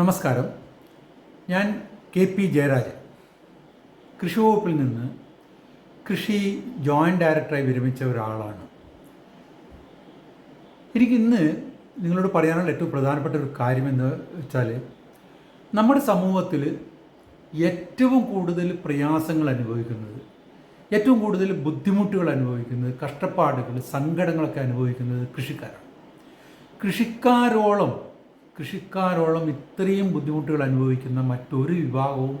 നമസ്കാരം. ഞാൻ K P Jayarajan. കൃഷി വകുപ്പിൽ നിന്ന് കൃഷി ജോയിന്റ് ഡയറക്ടറായി വിരമിച്ച ഒരാളാണ്. എനിക്ക് ഇന്ന് നിങ്ങളോട് പറയാനുള്ള ഏറ്റവും പ്രധാനപ്പെട്ട ഒരു കാര്യം എന്ന് വെച്ചാൽ നമ്മുടെ സമൂഹത്തിൽ ഏറ്റവും കൂടുതൽ പ്രയാസങ്ങൾ അനുഭവിക്കുന്നത് ഏറ്റവും കൂടുതൽ ബുദ്ധിമുട്ടുകൾ അനുഭവിക്കുന്നത് കഷ്ടപ്പാടുകൾ സങ്കടങ്ങളൊക്കെ അനുഭവിക്കുന്നത് കൃഷിക്കാരാണ്. കൃഷിക്കാരോളം കൃഷിക്കാരോളം ഇത്രയും ബുദ്ധിമുട്ടുകൾ അനുഭവിക്കുന്ന മറ്റൊരു വിഭാഗവും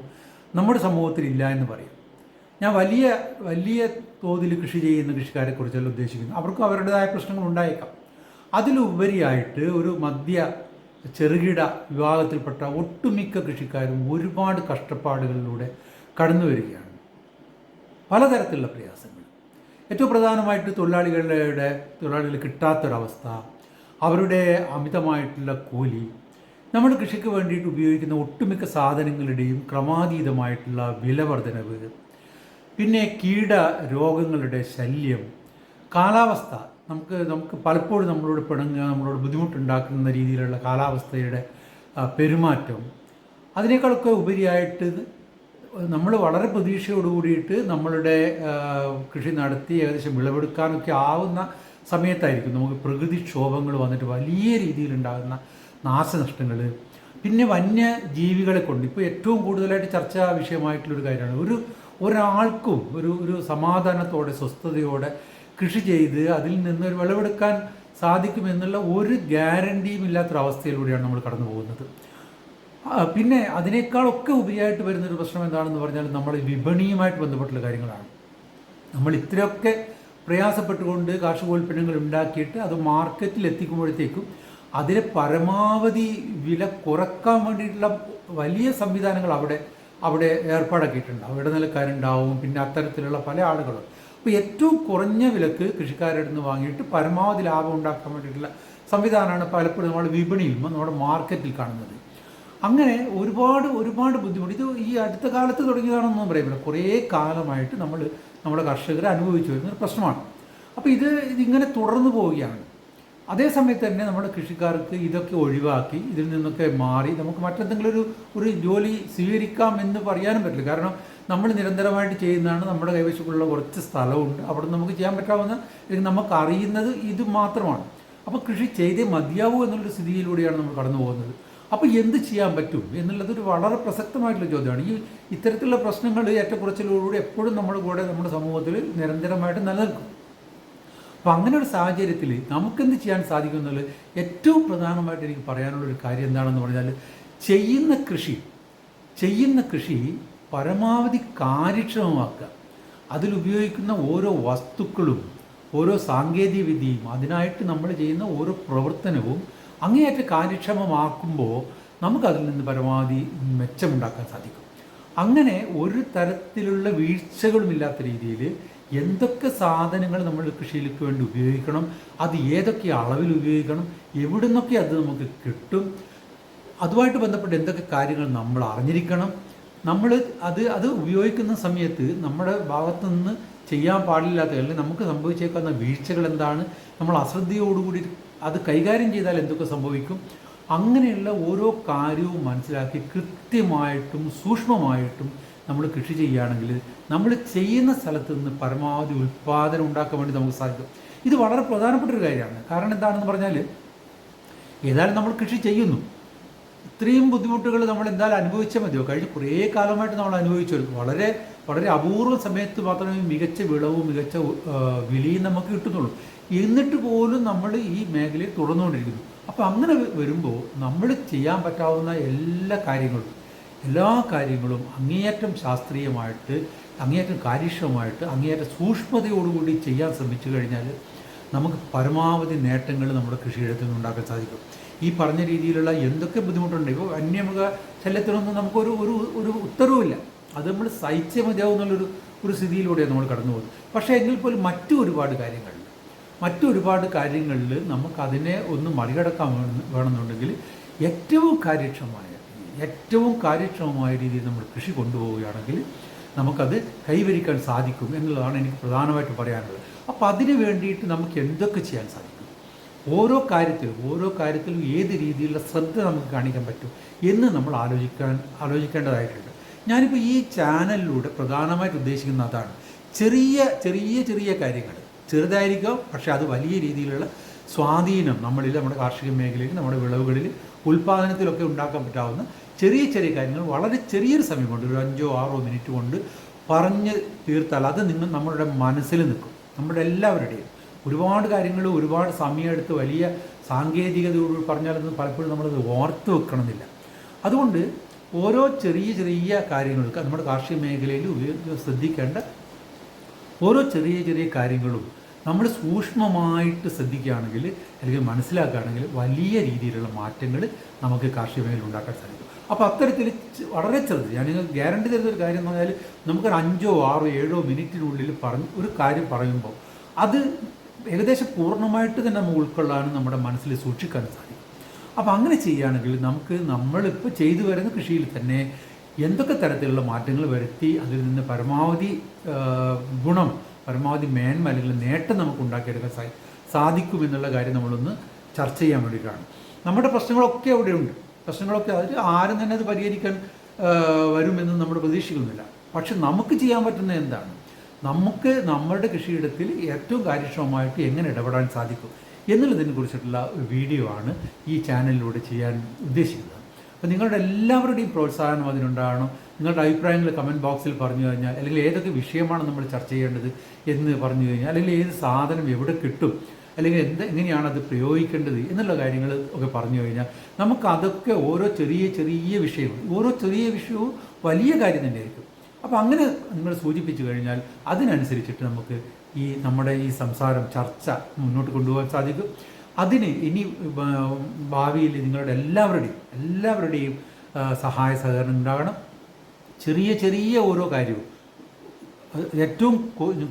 നമ്മുടെ സമൂഹത്തിൽ ഇല്ല എന്ന് പറയും. ഞാൻ വലിയ വലിയ തോതിൽ കൃഷി ചെയ്യുന്ന കൃഷിക്കാരെ കുറിച്ചല്ല ഉദ്ദേശിക്കുന്നത്. അവർക്കും അവരുടേതായ പ്രശ്നങ്ങൾ ഉണ്ടായേക്കാം. അതിലുപരിയായിട്ട് ഒരു മധ്യ ചെറുകിട വിഭാഗത്തിൽപ്പെട്ട ഒട്ടുമിക്ക കൃഷിക്കാരും ഒരുപാട് കഷ്ടപ്പാടുകളിലൂടെ കടന്നു വരികയാണ്. പലതരത്തിലുള്ള പ്രയാസങ്ങൾ. ഏറ്റവും പ്രധാനമായിട്ട് തൊഴിലാളികളുടെ തൊഴിലാളികൾ കിട്ടാത്തൊരവസ്ഥ അവരുടെ അമിതമായിട്ടുള്ള കൂലി നമ്മൾ കൃഷിക്ക് വേണ്ടിയിട്ട് ഉപയോഗിക്കുന്ന ഒട്ടുമിക്ക സാധനങ്ങളുടെയും ക്രമാതീതമായിട്ടുള്ള വില വർധനവ് പിന്നെ കീട രോഗങ്ങളുടെ ശല്യം കാലാവസ്ഥ. നമുക്ക് നമുക്ക് പലപ്പോഴും നമ്മളോട് പിണങ്ങുക നമ്മളോട് ബുദ്ധിമുട്ടുണ്ടാക്കുന്ന രീതിയിലുള്ള കാലാവസ്ഥയുടെ പെരുമാറ്റം. അതിനേക്കാളൊക്കെ ഉപരിയായിട്ട് നമ്മൾ വളരെ പ്രതീക്ഷയോട് കൂടിയിട്ട് നമ്മളുടെ കൃഷി നടത്തി ഏകദേശം വിളവെടുക്കാനൊക്കെ ആവുന്ന സമയത്തായിരിക്കും നമുക്ക് പ്രകൃതിക്ഷോഭങ്ങൾ വന്നിട്ട് വലിയ രീതിയിലുണ്ടാകുന്ന നാശനഷ്ടങ്ങൾ പിന്നെ വന്യജീവികളെ കൊണ്ട് ഇപ്പോൾ ഏറ്റവും കൂടുതലായിട്ട് ചർച്ചാ വിഷയമായിട്ടുള്ളൊരു കാര്യമാണ്. ഒരു ഒരാൾക്കും ഒരു ഒരു സമാധാനത്തോടെ സ്വസ്ഥതയോടെ കൃഷി ചെയ്ത് അതിൽ നിന്ന് ഒരു വിളവെടുക്കാൻ സാധിക്കുമെന്നുള്ള ഒരു ഗ്യാരണ്ടിയും ഇല്ലാത്തൊരവസ്ഥയിലൂടെയാണ് നമ്മൾ കടന്നു പോകുന്നത്. പിന്നെ അതിനേക്കാളൊക്കെ ഉപരിയായിട്ട് വരുന്നൊരു പ്രശ്നം എന്താണെന്ന് പറഞ്ഞാൽ നമ്മൾ വിപണിയുമായിട്ട് ബന്ധപ്പെട്ടുള്ള കാര്യങ്ങളാണ്. നമ്മൾ ഇത്രയൊക്കെ പ്രയാസപ്പെട്ടുകൊണ്ട് കാർഷികോൽപ്പന്നങ്ങൾ ഉണ്ടാക്കിയിട്ട് അത് മാർക്കറ്റിൽ എത്തിക്കുമ്പോഴത്തേക്കും അതിന് പരമാവധി വില കുറയ്ക്കാൻ വേണ്ടിയിട്ടുള്ള വലിയ സംവിധാനങ്ങൾ അവിടെ അവിടെ ഏർപ്പാടാക്കിയിട്ടുണ്ട്. അവിടെ നിലക്കാരുണ്ടാവും പിന്നെ അത്തരത്തിലുള്ള പല ആളുകളും. അപ്പോൾ ഏറ്റവും കുറഞ്ഞ വിലക്ക് കൃഷിക്കാരുടെ നിന്ന് വാങ്ങിയിട്ട് പരമാവധി ലാഭം ഉണ്ടാക്കാൻ വേണ്ടിയിട്ടുള്ള സംവിധാനമാണ് പലപ്പോഴും നമ്മൾ വിപണിയിൽ നമ്മുടെ മാർക്കറ്റിൽ കാണുന്നത്. അങ്ങനെ ഒരുപാട് ഒരുപാട് ബുദ്ധിമുട്ട്. ഇത് ഈ അടുത്ത കാലത്ത് തുടങ്ങിയതാണെന്നൊന്നും പറയുന്നില്ല കുറേ കാലമായിട്ട് നമ്മൾ നമ്മുടെ കർഷകർ അനുഭവിച്ചു വരുന്ന ഒരു പ്രശ്നമാണ്. അപ്പോൾ ഇത് ഇതിങ്ങനെ തുടർന്നു പോവുകയാണ്. അതേ സമയത്ത് തന്നെ നമ്മുടെ കൃഷിക്കാർക്ക് ഇതൊക്കെ ഒഴിവാക്കി ഇതിൽ നിന്നൊക്കെ മാറി നമുക്ക് മറ്റെന്തെങ്കിലും ഒരു ഒരു ജോലി സ്വീകരിക്കാം എന്ന് പറയാനും പറ്റില്ല. കാരണം നമ്മൾ നിരന്തരമായിട്ട് ചെയ്യുന്നതാണ് നമ്മുടെ കൈവശമുള്ള കുറച്ച് സ്ഥലമുണ്ട്. അവിടെ നമുക്ക് ചെയ്യാൻ പറ്റാവുന്ന അല്ലെങ്കിൽ നമുക്ക് അറിയുന്നത് ഇത് മാത്രമാണ്. അപ്പോൾ കൃഷി ചെയ്തേ മതിയാവൂ എന്നുള്ളൊരു സ്ഥിതിയിലൂടെയാണ് നമ്മൾ കടന്നു പോകുന്നത് അപ്പോൾ എന്ത് ചെയ്യാൻ പറ്റും എന്നുള്ളത് ഒരു വളരെ പ്രസക്തമായിട്ടുള്ള ചോദ്യമാണ്. ഈ ഇത്തരത്തിലുള്ള പ്രശ്നങ്ങൾ ഏറ്റക്കുറച്ചിലൂടെ എപ്പോഴും നമ്മുടെ കൂടെ നമ്മുടെ സമൂഹത്തിൽ നിരന്തരമായിട്ട് നിലനിൽക്കും. അപ്പോൾ അങ്ങനെ ഒരു സാഹചര്യത്തിൽ നമുക്കെന്ത് ചെയ്യാൻ സാധിക്കും എന്നുള്ളത് ഏറ്റവും പ്രധാനമായിട്ട് എനിക്ക് പറയാനുള്ള ഒരു കാര്യം എന്താണെന്ന് പറഞ്ഞാൽ ചെയ്യുന്ന കൃഷി ചെയ്യുന്ന കൃഷി പരമാവധി കാര്യക്ഷമമാക്കുക. അതിലുപയോഗിക്കുന്ന ഓരോ വസ്തുക്കളും ഓരോ സാങ്കേതിക വിദ്യയും അതിനായിട്ട് നമ്മൾ ചെയ്യുന്ന ഓരോ പ്രവർത്തനവും അങ്ങേയറ്റം കാര്യക്ഷമമാക്കുമ്പോൾ നമുക്കതിൽ നിന്ന് പരമാവധി മെച്ചമുണ്ടാക്കാൻ സാധിക്കും. അങ്ങനെ ഒരു തരത്തിലുള്ള വീഴ്ചകളുമില്ലാത്ത രീതിയിൽ എന്തൊക്കെ സാധനങ്ങൾ നമ്മൾ കൃഷിയിലേക്ക് വേണ്ടി ഉപയോഗിക്കണം അത് ഏതൊക്കെ അളവിൽ ഉപയോഗിക്കണം എവിടെ നിന്നൊക്കെ അത് നമുക്ക് കിട്ടും അതുമായിട്ട് ബന്ധപ്പെട്ട് എന്തൊക്കെ കാര്യങ്ങൾ നമ്മൾ അറിഞ്ഞിരിക്കണം നമ്മൾ അത് അത് ഉപയോഗിക്കുന്ന സമയത്ത് നമ്മുടെ ഭാഗത്തു നിന്ന് ചെയ്യാൻ പാടില്ലാത്ത അല്ലെങ്കിൽ നമുക്ക് സംഭവിച്ചേക്കാവുന്ന വീഴ്ചകൾ എന്താണ് നമ്മൾ അശ്രദ്ധയോടുകൂടി അത് കൈകാര്യം ചെയ്താൽ എന്തൊക്കെ സംഭവിക്കും? അങ്ങനെയുള്ള ഓരോ കാര്യവും മനസ്സിലാക്കി കൃത്യമായിട്ടും സൂക്ഷ്മമായിട്ടും നമ്മൾ കൃഷി ചെയ്യുകയാണെങ്കിൽ നമ്മൾ ചെയ്യുന്ന സ്ഥലത്ത് നിന്ന് പരമാവധി ഉൽപ്പാദനം ഉണ്ടാക്കാൻ വേണ്ടി നമുക്ക് സാധിക്കും. ഇത് വളരെ പ്രധാനപ്പെട്ട ഒരു കാര്യമാണ്. കാരണം എന്താണെന്ന് പറഞ്ഞാൽ ഏതായാലും നമ്മൾ കൃഷി ചെയ്യുന്നു. ഇത്രയും ബുദ്ധിമുട്ടുകൾ നമ്മൾ എന്തായാലും അനുഭവിച്ചാൽ മതിയോ? കഴിഞ്ഞ കുറേ കാലമായിട്ട് നമ്മൾ അനുഭവിച്ചു. വളരെ വളരെ അപൂർവ സമയത്ത് മാത്രമേ മികച്ച വിളവും മികച്ച വിലയും നമുക്ക് കിട്ടുന്നുള്ളൂ. എന്നിട്ട് പോലും നമ്മൾ ഈ മേഖലയിൽ തുടർന്നുകൊണ്ടിരിക്കുന്നു. അപ്പോൾ അങ്ങനെ വരുമ്പോൾ നമ്മൾ ചെയ്യാൻ പറ്റാവുന്ന എല്ലാ കാര്യങ്ങളും എല്ലാ കാര്യങ്ങളും അങ്ങേയറ്റം ശാസ്ത്രീയമായിട്ട് അങ്ങേയറ്റം കാര്യക്ഷമമായിട്ട് അങ്ങേയറ്റം സൂക്ഷ്മതയോടുകൂടി ചെയ്യാൻ ശ്രമിച്ചു കഴിഞ്ഞാൽ നമുക്ക് പരമാവധി നേട്ടങ്ങൾ നമ്മുടെ കൃഷിയിടത്തിൽ നിന്ന് ഉണ്ടാക്കാൻ സാധിക്കും. ഈ പറഞ്ഞ രീതിയിലുള്ള എന്തൊക്കെ ബുദ്ധിമുട്ടുണ്ട്? ഇപ്പോൾ വന്യമൃഗ ശല്യത്തിനൊന്നും നമുക്കൊരു ഒരു ഒരു ഉത്തരവുമില്ല. അത് നമ്മൾ സഹിച്ചേ മതിയാവും എന്നുള്ളൊരു ഒരു സ്ഥിതിയിലൂടെയാണ് നമ്മൾ കടന്നു പോകുന്നത്. പക്ഷേ എങ്കിൽ പോലും മറ്റു ഒരുപാട് കാര്യങ്ങളിൽ മറ്റൊരുപാട് കാര്യങ്ങളിൽ നമുക്കതിനെ ഒന്ന് മറികടക്കാൻ വേണമെന്നുണ്ടെങ്കിൽ ഏറ്റവും കാര്യക്ഷമമായ ഏറ്റവും കാര്യക്ഷമമായ രീതിയിൽ നമ്മൾ കൃഷി കൊണ്ടുപോവുകയാണെങ്കിൽ നമുക്കത് കൈവരിക്കാൻ സാധിക്കും എന്നുള്ളതാണ് എനിക്ക് പ്രധാനമായിട്ട് പറയാനുള്ളത്. അപ്പോൾ അതിന് വേണ്ടിയിട്ട് നമുക്ക് എന്തൊക്കെ ചെയ്യാൻ സാധിക്കും? ഓരോ കാര്യത്തിലും ഓരോ കാര്യത്തിലും ഏത് രീതിയിലുള്ള ശ്രദ്ധ നമുക്ക് കാണിക്കാൻ പറ്റും എന്ന് നമ്മൾ ആലോചിക്കാൻ ആലോചിക്കേണ്ടതായിട്ടുണ്ട്. ഞാനിപ്പോൾ ഈ ചാനലിലൂടെ പ്രധാനമായിട്ട് ഉദ്ദേശിക്കുന്ന അതാണ്. ചെറിയ ചെറിയ ചെറിയ കാര്യങ്ങൾ. ചെറുതായിരിക്കാം പക്ഷേ അത് വലിയ രീതിയിലുള്ള സ്വാധീനം നമ്മളിൽ നമ്മുടെ കാർഷിക മേഖലയിൽ നമ്മുടെ വിളവുകളിൽ ഉൽപ്പാദനത്തിലൊക്കെ ഉണ്ടാക്കാൻ പറ്റാവുന്ന ചെറിയ ചെറിയ കാര്യങ്ങൾ വളരെ ചെറിയൊരു സമയം കൊണ്ട് ഒരു അഞ്ചോ ആറോ മിനിറ്റ് കൊണ്ട് പറഞ്ഞ് തീർത്താൽ അത് നിങ്ങൾ നമ്മളുടെ മനസ്സിൽ നിൽക്കും. നമ്മുടെ എല്ലാവരുടെയും. ഒരുപാട് കാര്യങ്ങൾ ഒരുപാട് സമയമെടുത്ത് വലിയ സാങ്കേതികതയോട് പറഞ്ഞാലൊന്നും പലപ്പോഴും നമ്മളത് ഓർത്ത് വെക്കണമെന്നില്ല. അതുകൊണ്ട് ഓരോ ചെറിയ ചെറിയ കാര്യങ്ങൾക്ക് നമ്മുടെ കാർഷിക മേഖലയിൽ ശ്രദ്ധിക്കേണ്ട ഓരോ ചെറിയ ചെറിയ കാര്യങ്ങളും നമ്മൾ സൂക്ഷ്മമായിട്ട് ശ്രദ്ധിക്കുകയാണെങ്കിൽ അല്ലെങ്കിൽ മനസ്സിലാക്കുകയാണെങ്കിൽ വലിയ രീതിയിലുള്ള മാറ്റങ്ങൾ നമുക്ക് കാർഷിക മേഖലയിൽ ഉണ്ടാക്കാൻ സാധിക്കും. അപ്പോൾ അത്തരത്തിൽ വളരെ ചെറുത് ഞാൻ നിങ്ങൾക്ക് ഗ്യാരണ്ടി തരുന്ന ഒരു കാര്യം എന്ന് പറഞ്ഞാൽ നമുക്കൊരു അഞ്ചോ ആറോ ഏഴോ മിനിറ്റിനുള്ളിൽ പറഞ്ഞ് ഒരു കാര്യം പറയുമ്പോൾ അത് ഏകദേശം പൂർണമായിട്ട് തന്നെ നമ്മൾ ഉൾക്കൊള്ളാനും നമ്മുടെ മനസ്സിൽ സൂക്ഷിക്കാൻ സാധിക്കും. അപ്പോൾ അങ്ങനെ ചെയ്യുകയാണെങ്കിൽ നമുക്ക് നമ്മളിപ്പോൾ ചെയ്തു വരുന്ന കൃഷിയിൽ തന്നെ എന്തൊക്കെ തരത്തിലുള്ള മാറ്റങ്ങൾ വരുത്തി അതിൽ നിന്ന് പരമാവധി ഗുണം പരമാവധി മേന്മ അല്ലെങ്കിൽ നേട്ടം നമുക്ക് ഉണ്ടാക്കിയെടുക്കാൻ സാ സാധിക്കുമെന്നുള്ള കാര്യം നമ്മളൊന്ന് ചർച്ച ചെയ്യാൻ വേണ്ടിയിട്ടാണ്. നമ്മുടെ പ്രശ്നങ്ങളൊക്കെ അവിടെയുണ്ട്. പ്രശ്നങ്ങളൊക്കെ അതിൽ ആരും തന്നെ അത് പരിഹരിക്കാൻ വരുമെന്ന് നമ്മൾ പ്രതീക്ഷിക്കുന്നില്ല. പക്ഷെ നമുക്ക് ചെയ്യാൻ പറ്റുന്ന എന്താണ്? നമുക്ക് നമ്മളുടെ കൃഷിയിടത്തിൽ ഏറ്റവും കാര്യക്ഷമമായിട്ട് എങ്ങനെ ഇടപെടാൻ സാധിക്കും? എന്നുള്ളതിനെ കുറിച്ചിട്ടുള്ള വീഡിയോ ആണ് ഈ ചാനലിലൂടെ ചെയ്യാൻ ഉദ്ദേശിക്കുന്നത്. അപ്പോൾ നിങ്ങളുടെ എല്ലാവരുടെയും പ്രോത്സാഹനം അതിനുണ്ടാകണം. നിങ്ങളുടെ അഭിപ്രായങ്ങൾ കമന്റ് ബോക്സിൽ പറഞ്ഞു കഴിഞ്ഞാൽ അല്ലെങ്കിൽ ഏതൊക്കെ വിഷയമാണ് നമ്മൾ ചർച്ച ചെയ്യേണ്ടത് എന്ന് പറഞ്ഞു കഴിഞ്ഞാൽ അല്ലെങ്കിൽ ഏത് സാധനം എവിടെ കിട്ടും അല്ലെങ്കിൽ എന്ത് എങ്ങനെയാണ് അത് പ്രയോഗിക്കേണ്ടത് എന്നുള്ള കാര്യങ്ങൾ ഒക്കെ പറഞ്ഞു കഴിഞ്ഞാൽ നമുക്ക് അതൊക്കെ ഓരോ ചെറിയ ചെറിയ വിഷയങ്ങൾ ഓരോ ചെറിയ വിഷയവും വലിയ കാര്യം തന്നെയായിരിക്കും. അപ്പോൾ അങ്ങനെ നിങ്ങൾ സൂചിപ്പിച്ചു കഴിഞ്ഞാൽ അതിനനുസരിച്ചിട്ട് നമുക്ക് ഈ നമ്മുടെ ഈ സംസാരം ചർച്ച മുന്നോട്ട് കൊണ്ടുപോകാൻ സാധിക്കും. അതിന് ഇനി ഭാവിയിൽ നിങ്ങളുടെ എല്ലാവരുടെയും എല്ലാവരുടെയും സഹായ സഹകരണം ഉണ്ടാകണം. ചെറിയ ചെറിയ ഓരോ കാര്യവും. ഏറ്റവും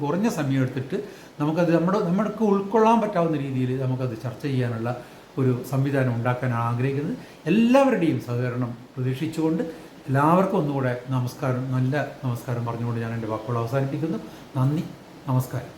കുറഞ്ഞ സമയം എടുത്തിട്ട് നമുക്കത് നമ്മുടെ നമ്മൾക്ക് ഉൾക്കൊള്ളാൻ പറ്റാവുന്ന രീതിയിൽ നമുക്കത് ചർച്ച ചെയ്യാനുള്ള ഒരു സംവിധാനം ഉണ്ടാക്കാൻ ആഗ്രഹിക്കുന്നത്. എല്ലാവരുടെയും സഹകരണം പ്രതീക്ഷിച്ചുകൊണ്ട് എല്ലാവർക്കും ഒന്നുകൂടെ നമസ്കാരം നല്ല നമസ്കാരം പറഞ്ഞുകൊണ്ട് ഞാൻ എന്റെ വാക്കുകൾ അവസാനിപ്പിക്കുന്നു. നന്ദി നമസ്കാരം.